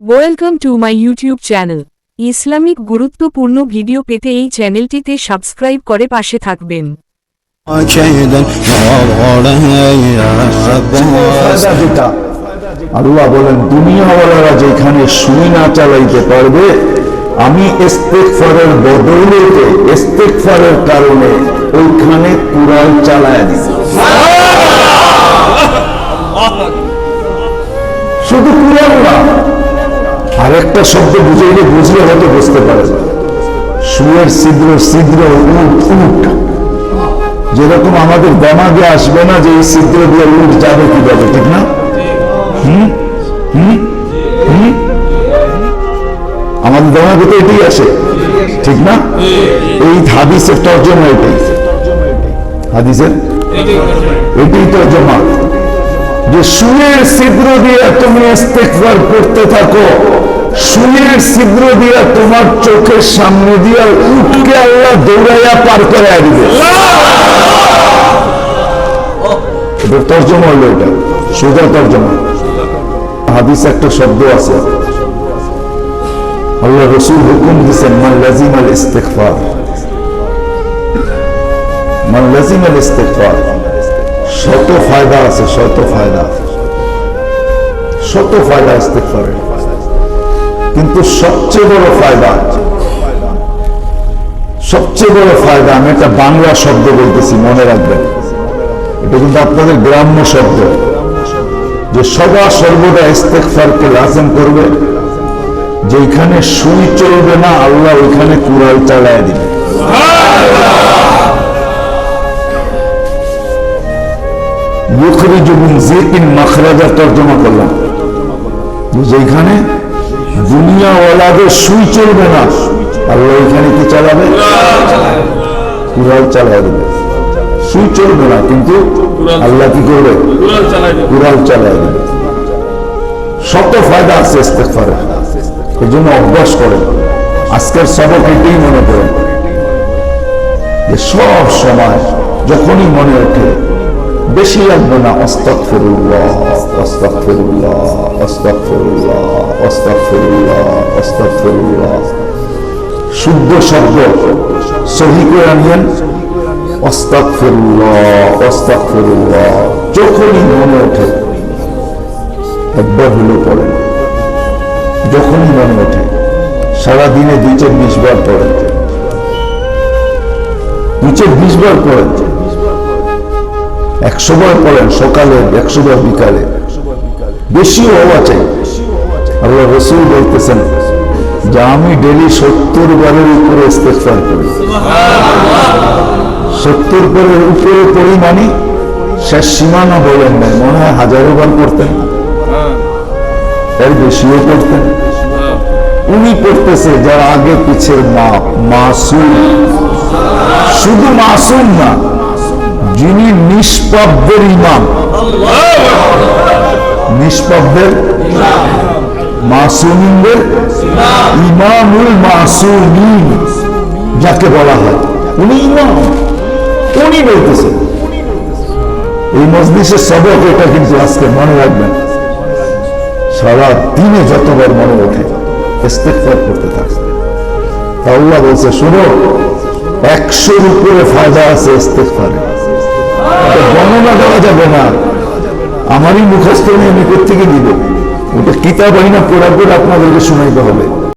Welcome to my YouTube channel Islamic গুরুত্বপূর্ণ video পেতে এই চ্যানেলটিতে সাবস্ক্রাইব করে পাশে থাকবেন। আল্লাহ বলেন যেখানে না চালাইতে পারবে আমি ইস্তেকফারের ইস্তেকফারের কারণে ওইখানে চালায় দিব। শুধু না আরেকটা শব্দ বুঝাইলে বুঝলে হয়তো বুঝতে পারে। সুয়ের ছিদ্র ছিদ্র উট উট যেরকম আমাদের দমাগে আসবে না যে এই দিয়ে উঠ যাবে কীভাবে, ঠিক না? আমাদের দমাগে তো এটাই আসে ঠিক না? এই হাদিসের তর্জমা এটাই। হাদিসের? এটাই তর্জমা। যে সুয়ের ছিদ্র দিয়ে তুমি করতে থাকো সুয়ের ছিদ্র দিয়ে তোমার চোখের সামনে দিয়ে উঠকে আল্লাহ দৌড়াইয়া পার করে এটার তর্জমা হলো এটা, সোজা তর্জমা। হাদিস একটা শব্দ আছে। আল্লাহ রসুল হুকুম দিচ্ছেন মান লাজিম আল ইস্তেকফার মান লাজিম আল ইস্তেকফার শত ফায়দা আছে, শত ফায়দা। শত ফায়দা ইস্তেকফারের কিন্তু সবচেয়ে বড় ফায়দা, সবচেয়ে বড় ফায়দা, আমি একটা বাংলা শব্দ বলতেছি, মনে রাখবেন। এটা কিন্তু আপনাদের গ্রাম্য শব্দ। যে সদা সর্বদা ইস্তেকফারকে লাজম করবে যেখানে সুই চলবে না, আল্লাহ ওইখানে কুড়াল চালায় দিবে। ইউখরিজু মিন জিকিন মাখরাজা তর্জমা করলাম। যেখানে দুনিয়াওয়ালাদের সুই চলবে না। আল্লাহ ওইখানে কি চালাবে? চালায় দেবে। সুই চলবে না, কিন্তু আল্লাহ কি করবে? চালায় দেবে। শত ফায়দা আছে ইস্তেগফারে এই জন্য অভ্যাস করেন। আজকের সবক এটাই মনে করেন। যে সব সময় যখনই মনে ওঠে বেশি লাগবে না, অস্তাগফিরুল্লাহ অস্তাগফিরুল্লাহ অস্তাগফিরুল্লাহ অস্তাগফিরুল্লাহ অস্তাগফিরুল্লাহ। শুদ্ধ শব্দ সহি করে আনিয়েন অস্তাগফিরুল্লাহ অস্তাগফিরুল্লাহ। যখনই মনে ওঠে, একবার হলেও পড়েন যখনই মনে ওঠে, সারাদিনে দুই চার বিশ বার পড়েন দুই চার বিশ বার পড়েন একশো বার পড়েন সকালে একশো বার বিকালে। বেশিও হওয়া চাই আল্লাহ রসুল বলতেছেন যে আমি ডেলি সত্তর বারের উপরে ইস্তেফার করি। সত্তর বারের উপরে পড়ি মানে শেষ সীমানা বলেন নাই, মনে হয় হাজারো বার পড়তেন। এর বেশিও পড়তেন। উনি পড়তেছে যারা আগে পিছের মা মাসুম। শুধু মাসুম না যিনি নিষ্পাপদের ইমাম। নিষ্পাপদের মাসুমিনদের ইমামুল মাসুমিন, যাকে বলা হয়। উনি ইমাম, উনি বলতেছেন। এই মজলিসের সবক এটা কিন্তু আজকে মনে রাখবেন। সারা দিনে যতবার মনে ওঠে ইস্তেকফার করতে থাকবে আল্লাহ বলছে, শুনো, একশোর উপরে ফায়দা আছে ইস্তেকফারে বর্ণনা দেওয়া যাবে না? আমারই মুখস্থ আমি কোথেকে দিব ওটা কিতাব আইনা পড়া করে আপনাদেরকে শোনাইতে হবে।